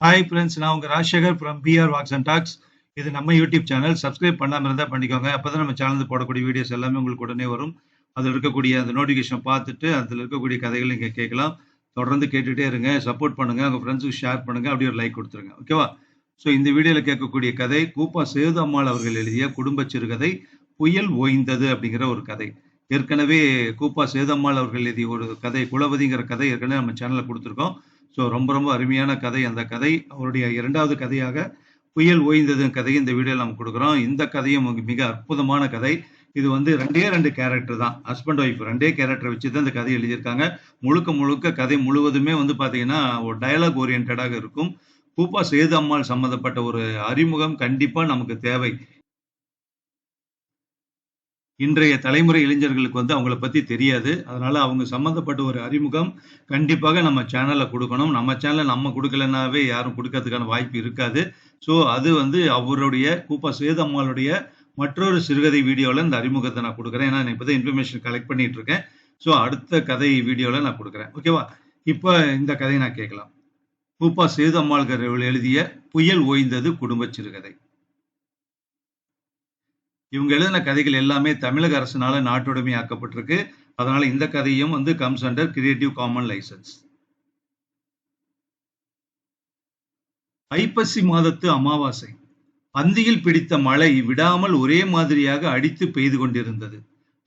Hi friends நான் உங்கள் Rajasekar from PR walks and talks இது நம்ம யூடியூப் சேனல் சப்ஸ்கிரைப் பண்ணாமல் இருந்தால் பண்ணிக்கோங்க. அப்போ தான் நம்ம சேனல் போடக்கூடிய வீடியோஸ் எல்லாமே உங்களுக்கு உடனே வரும். அதில் இருக்கக்கூடிய அந்த நோட்டிஃபிகேஷன் பார்த்துட்டு அதில் இருக்கக்கூடிய கதைகள் நீங்கள் கேட்கலாம். தொடர்ந்து கேட்டுகிட்டே இருங்க. சப்போர்ட் பண்ணுங்க. உங்கள் ஃப்ரெண்ட்ஸுக்கு ஷேர் பண்ணுங்கள் அப்படி ஒரு லைக் கொடுத்துருங்க. ஓகேவா ஸோ இந்த வீடியோவில் கேட்கக்கூடிய கதை கூப்பா சேது அம்மாள் அவர்கள் எழுதிய குடும்ப சிறுகதை புயல் ஓய்ந்தது அப்படிங்கிற ஒரு கதை. ஏற்கனவே கூப்பா சேதம்மாள் அவர்கள் எழுதிய ஒரு கதை குலவதிங்கிற கதை ஏற்கனவே நம்ம சேனலில் கொடுத்துருக்கோம். ஸோ ரொம்ப ரொம்ப அருமையான கதை. அந்த கதை அவருடைய இரண்டாவது கதையாக புயல் ஓய்ந்தது கதை இந்த வீடியோவில் நம்ம கொடுக்குறோம். இந்த கதையும் மிக அற்புதமான கதை. இது வந்து ரெண்டே ரெண்டு கேரக்டர் தான். ஹஸ்பண்ட் ஒய்ஃப் ரெண்டே கேரக்டர் வச்சு தான் இந்த கதை எழுதியிருக்காங்க. முழுக்க முழுக்க கதை முழுவதுமே வந்து பார்த்தீங்கன்னா ஒரு டயலாக் ஓரியன்டாக இருக்கும். பூப்பா சேது அம்மாள் சம்மந்தப்பட்ட ஒரு அறிமுகம் கண்டிப்பாக நமக்கு தேவை. இன்றைய தலைமுறை இளைஞர்களுக்கு வந்து அவங்கள பத்தி தெரியாது. அதனால அவங்க சம்பந்தப்பட்ட ஒரு அறிமுகம் கண்டிப்பாக நம்ம சேனல்ல கொடுக்கணும். நம்ம சேனல்ல நம்ம கொடுக்கலனாவே யாரும் கொடுக்கறதுக்கான வாய்ப்பு இருக்காது. ஸோ அது வந்து அவருடைய கூப்பா சேதம்மாளுடைய மற்றொரு சிறுகதை வீடியோவில் இந்த அறிமுகத்தை நான் கொடுக்குறேன். ஏன்னா நான் இப்போதான் இன்ஃபர்மேஷன் கலெக்ட் பண்ணிட்டு இருக்கேன். ஸோ அடுத்த கதை வீடியோவில் நான் கொடுக்குறேன். ஓகேவா இப்போ இந்த கதையை நான் கேட்கலாம். கூப்பா சேதம்மாள்கர் எழுதிய புயல் ஓய்ந்தது குடும்ப சிறுகதை. இவங்க எழுதின கதைகள் எல்லாமே தமிழக அரசினால நாட்டுடைமை ஆக்கப்பட்டிருக்கு. அதனால இந்த கதையும் வந்து comes under creative common license ஐப்பசி மாதத்து அமாவாசை. அந்தியில் பிடித்த மழை விடாமல் ஒரே மாதிரியாக அடித்து பெய்து கொண்டிருந்தது.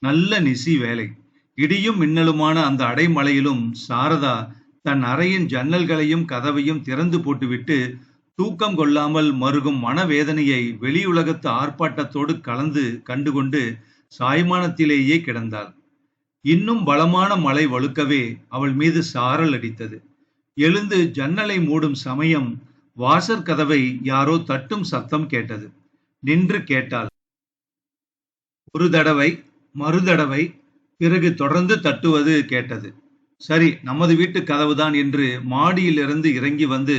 நல்ல நிசி வேலை. இடியும் மின்னலுமான அந்த அடைமழையிலும் சாரதா தன் அறையின் ஜன்னல்களையும் கதவையும் திறந்து போட்டுவிட்டு தூக்கம் கொள்ளாமல் மருகும் மனவேதனையை வெளியுலகத்து ஆர்ப்பாட்டத்தோடு கலந்து கண்டுகொண்டு சாய்மானத்திலேயே கிடந்தாள். இன்னும் பலமான மழை வழுக்கவே அவள் மீது சாரல் அடித்தது. எழுந்து ஜன்னலை மூடும் சமயம் வாசற் கதவை யாரோ தட்டும் சத்தம் கேட்டது. நின்று கேட்டாள். ஒரு தடவை மறுதடவை பிறகு தொடர்ந்து தட்டுவது கேட்டது. சரி நமது வீட்டு கதவுதான் என்று மாடியிலிருந்து இறங்கி வந்து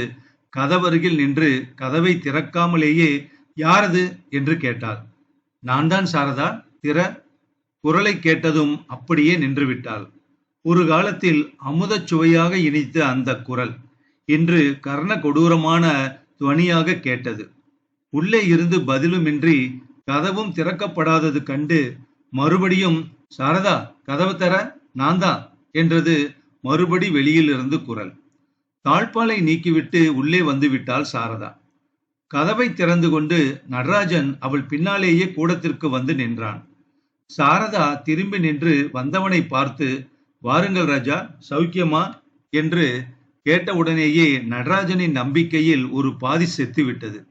கதவருகில் நின்று கதவை திறக்காமலேயே யாரது? என்று கேட்டாள். நான் தான் சாரதா. திற. குரலை கேட்டதும் அப்படியே நின்றுவிட்டாள் ஒரு காலத்தில் அமுதச் சுவையாக இனித்த அந்த குரல் இன்று கர்ண கொடூரமான துவனியாக கேட்டது. உள்ளே இருந்து பதிலுமின்றி கதவும் திறக்கப்படாதது கண்டு மறுபடியும் சாரதா கதவு தர. நான் தான் என்றது மறுபடி வெளியில் இருந்து குரல். தாழ்பாலை நீக்கிவிட்டு உள்ளே வந்து விட்டாள் சாரதா. கதவை திறந்து கொண்டு நடராஜன் அவள் பின்னாலேயே கூடத்திற்கு வந்து நின்றான். சாரதா திரும்பி நின்று வந்தவனை பார்த்து வாருங்கள் ராஜா சௌக்கியமா? என்று கேட்டவுடனேயே நடராஜனின் நம்பிக்கையில் ஒரு பாதி செத்துவிட்டது.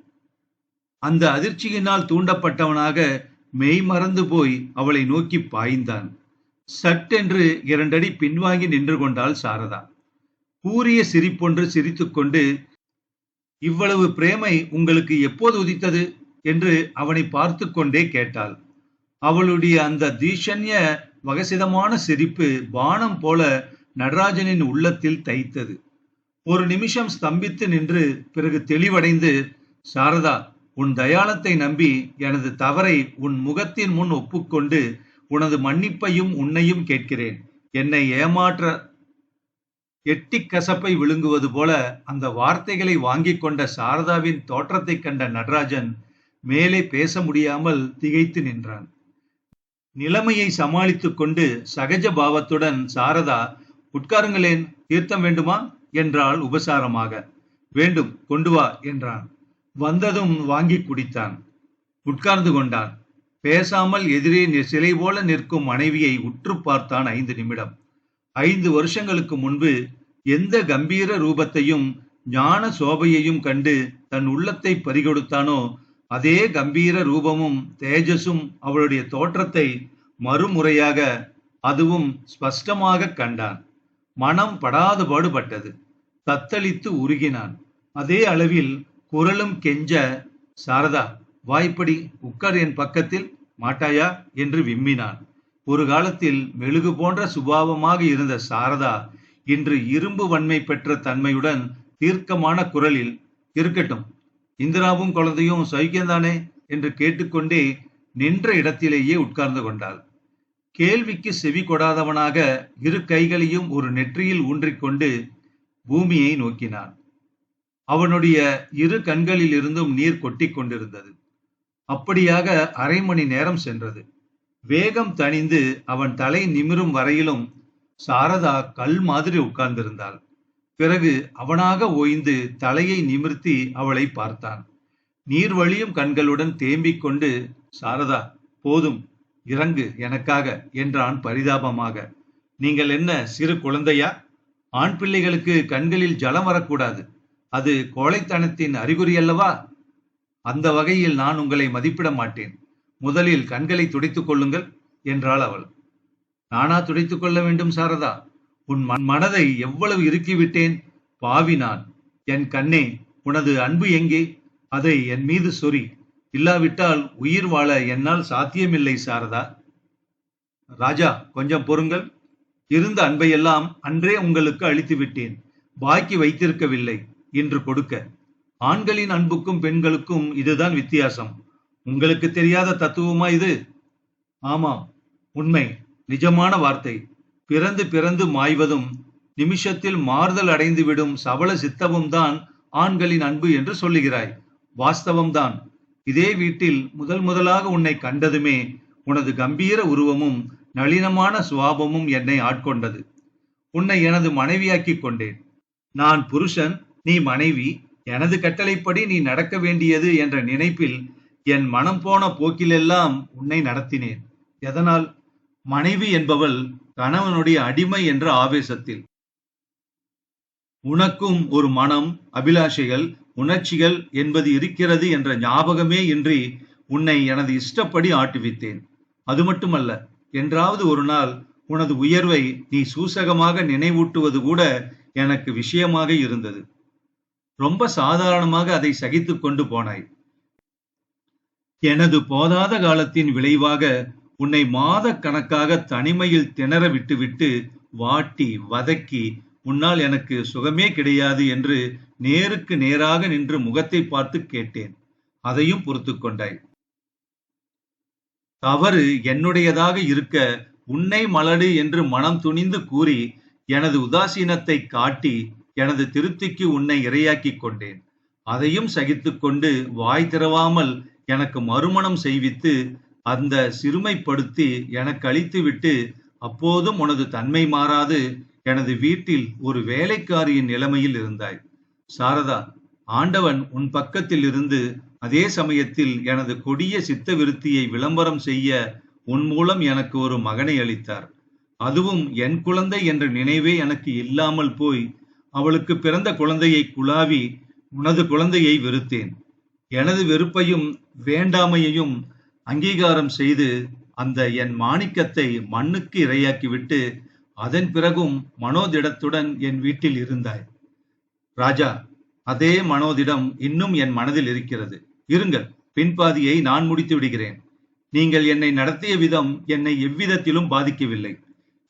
அந்த அதிர்ச்சியினால் தூண்டப்பட்டவனாக மெய் மறந்து போய் அவளை நோக்கி பாய்ந்தான். சட்டென்று இரண்டடி பின்வாங்கி நின்று கொண்டாள் சாரதா. கூறிய சிரிப்பொன்று சிரித்துக்கொண்டு இவ்வளவு பிரேமை உங்களுக்கு எப்போது உதித்தது? என்று அவனை பார்த்து கொண்டே கேட்டாள். அவளுடைய அந்த தீஷண்ய வகசிதமான சிரிப்பு பானம் போல நடராஜனின் உள்ளத்தில் தைத்தது. ஒரு நிமிஷம் ஸ்தம்பித்து நின்று பிறகு தெளிவடைந்து சாரதா உன் தயாளத்தை நம்பி எனது தவறை உன் முகத்தின் முன் ஒப்புக்கொண்டு உனது மன்னிப்பையும் உன்னையும் கேட்கிறேன். என்னை ஏமாற்ற எட்டி கசப்பை விழுங்குவது போல அந்த வார்த்தைகளை வாங்கிக் கொண்ட சாரதாவின் தோற்றத்தை கண்ட நடராஜன் மேலே பேச முடியாமல் திகைத்து நின்றான். நிலைமையை சமாளித்துக் கொண்டு சகஜ பாவத்துடன் சாரதா உட்காருங்களேன் தீர்த்தம் வேண்டுமா? என்றாள் உபசாரமாக. வேண்டும் கொண்டு வா என்றான். வந்ததும் வாங்கி குடித்தான். உட்கார்ந்து கொண்டான். பேசாமல் எதிரே சிலை போல நிற்கும் மனைவியை உற்று பார்த்தான் ஐந்து நிமிடம். ஐந்து வருஷங்களுக்கு முன்பு எந்த கம்பீர ரூபத்தையும் ஞான சோபையையும் கண்டு தன் உள்ளத்தை பறிகொடுத்தானோ அதே கம்பீர ரூபமும் தேஜஸும் அவளுடைய தோற்றத்தை மறுமுறையாக அதுவும் ஸ்பஷ்டமாக கண்டான். மனம் படாத பாடுபட்டது. தத்தளித்து உருகினான். அதே அளவில் குரலும் கெஞ்ச சாரதா வாய்ப்படி உட்கார் என் பக்கத்தில் மாட்டாயா? என்று விம்மினான். ஒரு காலத்தில் மெழுகு போன்ற சுபாவமாக இருந்த சாரதா இன்று இரும்பு வன்மை பெற்ற தன்மையுடன் தீர்க்கமான குரலில் இருக்கட்டும் இந்திராவும் குழந்தையும் சௌக்கியம்தானே? என்று கேட்டுக்கொண்டே நின்ற இடத்திலேயே உட்கார்ந்து கொண்டாள். கேள்விக்கு செவி கொடாதவனாக இரு கைகளையும் ஒரு நெற்றியில் ஊன்றிக்கொண்டு பூமியை நோக்கினான். அவனுடைய இரு கண்களிலிருந்தும் நீர் கொட்டிக் கொண்டிருந்தது அப்படியாக அரை மணி நேரம் சென்றது. வேகம் தணிந்து அவன் தலை நிமிரும் வரையிலும் சாரதா கல் மாதிரி உட்கார்ந்திருந்தாள். பிறகு அவனாக ஓய்ந்து தலையை நிமிர்த்தி அவளை பார்த்தான். நீர் வழியும் கண்களுடன் தேம்பிக் கொண்டு சாரதா போதும் இறங்கு எனக்காக என்றான் பரிதாபமாக. நீங்கள் என்ன சிறு குழந்தையா? ஆண் பிள்ளைகளுக்கு கண்களில் ஜலம் வரக்கூடாது. அது கோழைத்தனத்தின் அறிகுறி அல்லவா? அந்த வகையில் நான் உங்களை மதிப்பிட மாட்டேன். முதலில் கண்களை துடைத்துக் கொள்ளுங்கள் என்றாள் அவள். நானா துடைத்துக் கொள்ள வேண்டும் சாரதா? உன் மன் மனதை எவ்வளவு இறுக்கிவிட்டேன்? பாவி நான் என் கண்ணே உனது அன்பு எங்கே? அதை என் மீது சொறி. இல்லாவிட்டால் உயிர் வாழ என்னால் சாத்தியமில்லை சாரதா. ராஜா கொஞ்சம் பொறுங்கள். இருந்த அன்பையெல்லாம் அன்றே உங்களுக்கு அளித்து விட்டேன் பாக்கி வைத்திருக்கவில்லை இன்று கொடுக்க. ஆண்களின் அன்புக்கும் பெண்களுக்கும் இதுதான் வித்தியாசம். உங்களுக்கு தெரியாத தத்துவமா இது? ஆமாம் உண்மை நிஜமான வார்த்தை. பிறந்து பிறந்து மாய்வதும் நிமிஷத்தில் மாறுதல் அடைந்து விடும் சபல சித்தமும் தான் ஆண்களின் அன்பு என்று சொல்லுகிறாய். வாஸ்தவம்தான் இதே வீட்டில் முதல் முதலாக உன்னை கண்டதுமே உனது கம்பீர உருவமும் நளினமான சுவாபமும் என்னை ஆட்கொண்டது. உன்னை எனது மனைவியாக்கிக் கொண்டேன். நான் புருஷன் நீ மனைவி எனது கட்டளைப்படி நீ நடக்க வேண்டியது என்ற நினைப்பில் என் மனம் போன போக்கிலெல்லாம் உன்னை நடத்தினேன். எதனால்? மனைவி என்பவள் கணவனுடைய அடிமை என்ற ஆவேசத்தில். உனக்கும் ஒரு மனம் அபிலாஷைகள் உணர்ச்சிகள் என்பது இருக்கிறது என்ற ஞாபகமே இன்றி உன்னை எனது இஷ்டப்படி ஆட்டுவித்தேன். அது மட்டுமல்ல என்றாவது ஒரு நாள் உனது உயர்வை நீ சூசகமாக நினைவூட்டுவது கூட எனக்கு விஷயமாக இருந்தது. ரொம்ப சாதாரணமாக அதை சகித்து கொண்டு போனாய். எனது போதாத காலத்தின் விளைவாக உன்னை மாத கணக்காக தனிமையில் திணற விட்டுவிட்டு வாட்டி வதக்கி உன்னால் எனக்கு சுகமே கிடையாது என்று நேருக்கு நேராக நின்று முகத்தை பார்த்து கேட்டேன். அதையும் பொறுத்து கொண்டாய். தவறு என்னுடையதாக இருக்க உன்னை மலடு என்று மனம் துணிந்து கூறி எனது உதாசீனத்தை காட்டி எனது திருப்திக்கு உன்னை இரையாக்கிக் கொண்டேன். அதையும் சகித்து கொண்டு வாய் திறவாமல் எனக்கு மறுமணம் செய்வித்து அந்த சிறுமைப்படுத்தி எனக்கு அளித்துவிட்டு அப்போதும் உனது தன்மை மாறாது. எனது வீட்டில் ஒரு வேலைக்காரியின் நிலைமையில் இருந்தாய். சாரதா ஆண்டவன் உன் பக்கத்தில் இருந்து அதே சமயத்தில் எனது கொடிய சித்த விருத்தியை விளம்பரம் செய்ய உன் மூலம் எனக்கு ஒரு மகனை அளித்தார். அதுவும் என் குழந்தை என்ற நினைவே எனக்கு இல்லாமல் போய் அவளுக்கு பிறந்த குழந்தையை குழாவி உனது குழந்தையை வெறுத்தேன். எனது வெறுப்பையும் வேண்டாமையையும் அங்கீகாரம் செய்து அந்த என் மாணிக்கத்தை மண்ணுக்கு இரையாக்கிவிட்டு அதன் பிறகும் மனோதிடத்துடன் என் வீட்டில் இருந்தாய். ராஜா அதே மனோதிடம் இன்னும் என் மனதில் இருக்கிறது. இருங்கள் பின்பாதியை நான் முடித்து விடுகிறேன். நீங்கள் என்னை நடத்திய விதம் என்னை எவ்விதத்திலும் பாதிக்கவில்லை.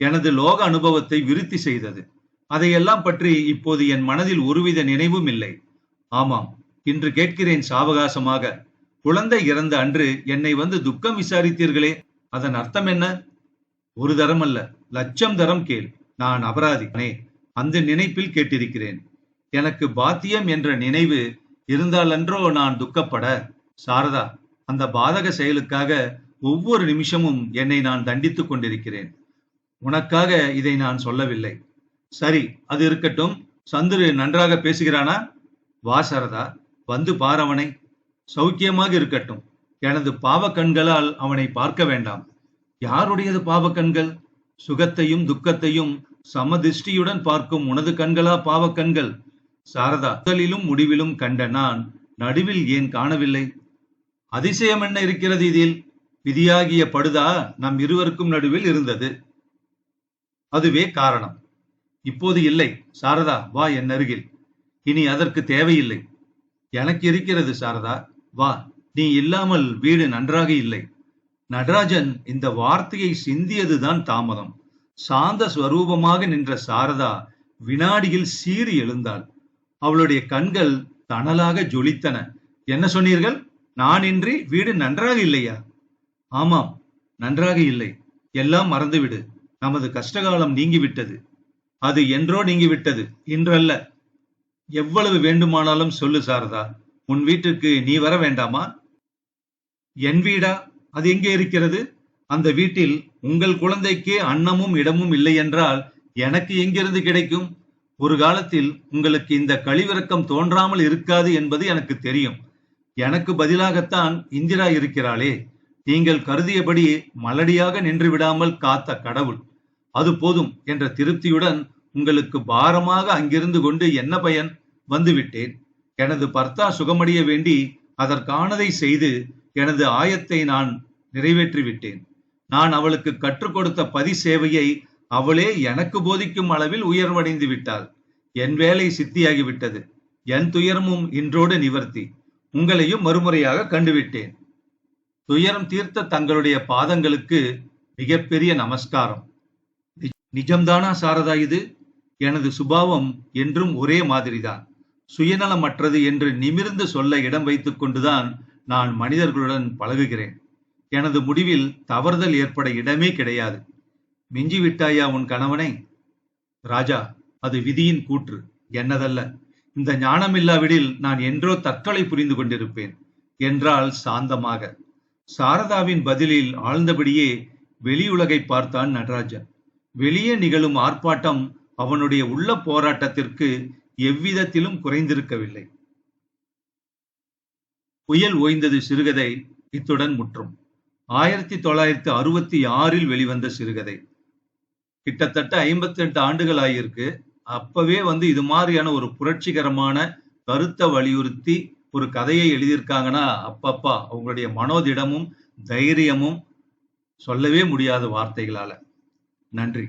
எனது லோக அனுபவத்தை விருத்தி செய்தது. அதையெல்லாம் பற்றி இப்போது என் மனதில் ஒருவித நினைவும் இல்லை. ஆமாம் இன்று கேட்கிறேன் சாவகாசமாக. குழந்தை இறந்த அன்று என்னை வந்து துக்கம் விசாரித்தீர்களே. அதன் அர்த்தம் என்ன? ஒரு தரம் அல்ல லட்சம் தரம் கேள். நான் அபராதிக்கனே அந்த நினைப்பில் கேட்டிருக்கிறேன். எனக்கு பாத்தியம் என்ற நினைவு இருந்தாலன்றோ நான் துக்கப்பட? சாரதா அந்த பாதக செயலுக்காக ஒவ்வொரு நிமிஷமும் என்னை நான் தண்டித்துக் கொண்டிருக்கிறேன். உனக்காக இதை நான் சொல்லவில்லை. சரி அது இருக்கட்டும். சந்துரு நன்றாக பேசுகிறானா? வா சாரதா. வந்து பார் அவனை. சௌக்கியமாக இருக்கட்டும். எனது பாவ கண்களால் அவனை பார்க்க வேண்டாம். யாருடையது பாவ கண்கள் சுகத்தையும் துக்கத்தையும் சமதிஷ்டியுடன் பார்க்கும் உனது கண்களா பாவ கண்கள் சாரதா முதலிலும் முடிவிலும் கண்ட நான் நடுவில் ஏன் காணவில்லை? அதிசயம் என்ன இருக்கிறது இதில்? விதியாகிய படுதா நம் இருவருக்கும் நடுவில் இருந்தது. அதுவே காரணம். இப்போது இல்லை. சாரதா வா என் அருகில். இனி அதற்கு தேவையில்லை. எனக்கு இருக்கிறது சாரதா. வா நீ இல்லாமல் வீடு நன்றாக இல்லை. நடராஜன் இந்த வார்த்தையை சிந்தியதுதான் தாமதம். சாந்த ஸ்வரூபமாக நின்ற சாரதா வினாடியில் சீறி எழுந்தாள். அவளுடைய கண்கள் தணலாக ஜொலித்தன. என்ன சொன்னீர்கள்? நான் இன்றி வீடு நன்றாக இல்லையா? ஆமாம் நன்றாக இல்லை. எல்லாம் மறந்துவிடு. நமது கஷ்டகாலம் நீங்கிவிட்டது. அது என்றோ நீங்கிவிட்டது? இன்றல்ல. எவ்வளவு வேண்டுமானாலும் சொல்லு சாரதா. உன் வீட்டுக்கு நீ வர வேண்டாமா? என் வீடா? அது எங்கே இருக்கிறது? அந்த வீட்டில் உங்கள் குழந்தைக்கு அன்னமும் இடமும் இல்லை என்றால் எனக்கு எங்கிருந்து கிடைக்கும்? ஒரு காலத்தில் உங்களுக்கு இந்த கழிவிறக்கம் தோன்றாமல் இருக்காது என்பது எனக்கு தெரியும். எனக்கு பதிலாகத்தான் இந்திரா இருக்கிறாளே. நீங்கள் கருதியபடி மலடியாக நின்று விடாமல் காத்த கடவுள். அது போதும் என்ற திருப்தியுடன் உங்களுக்கு பாரமாக அங்கிருந்து கொண்டு என்ன பயன்? வந்துவிட்டேன். எனது பர்த்தா சுகமடைய வேண்டி அதற்கானதை செய்து எனது ஆயத்தை நான் நிறைவேற்றி விட்டேன் நான் அவளுக்கு கற்றுக் கொடுத்த பதி சேவையை அவளே எனக்கு போதிக்கும் அளவில் உயர்வடைந்து விட்டாள். என் வேலை சித்தியாகிவிட்டது. என் துயரமும் இன்றோடு நிவர்த்தி. உங்களையும் மறுமுறையாக கண்டுவிட்டேன். துயரம் தீர்த்த தங்களுடைய பாதங்களுக்கு மிகப்பெரிய நமஸ்காரம். நிஜம்தானா சாரதா இது? எனது சுபாவம் என்றும் ஒரே மாதிரிதான். சுயநலமற்றது என்று நிமிர்ந்து சொல்ல இடம் வைத்துக் கொண்டுதான் நான் மனிதர்களுடன் பழகுகிறேன். எனது முடிவில் தவறுதல் ஏற்பட இடமே கிடையாது. மிஞ்சி விட்டாயா உன் கணவனை? ராஜா அது விதியின் கூற்று. என்னதல்ல. இந்த ஞானமில்லாவிடில் நான் என்றோ தற்கொலை புரிந்து கொண்டிருப்பேன். என்றால் சாந்தமாக. சாரதாவின் பதிலில் ஆழ்ந்தபடியே வெளியுலகை பார்த்தான் நடராஜன். வெளியே நிகழும் ஆர்ப்பாட்டம் அவனுடைய உள்ள போராட்டத்திற்கு எவ்விதத்திலும் குறைந்திருக்கவில்லை. புயல் ஓய்ந்தது சிறுகதை இத்துடன் முற்றும். ஆயிரத்தி தொள்ளாயிரத்தி அறுபத்தி ஆறில் வெளிவந்த சிறுகதை. கிட்டத்தட்ட ஐம்பத்தி எட்டு ஆண்டுகள் ஆகியிருக்கு அப்பவே வந்து இது மாதிரியான ஒரு புரட்சிகரமான கருத்தை வலியுறுத்தி ஒரு கதையை எழுதியிருக்காங்கன்னா அப்பப்பா அவங்களுடைய மனோதிடமும் தைரியமும் சொல்லவே முடியாத வார்த்தைகளால. நன்றி.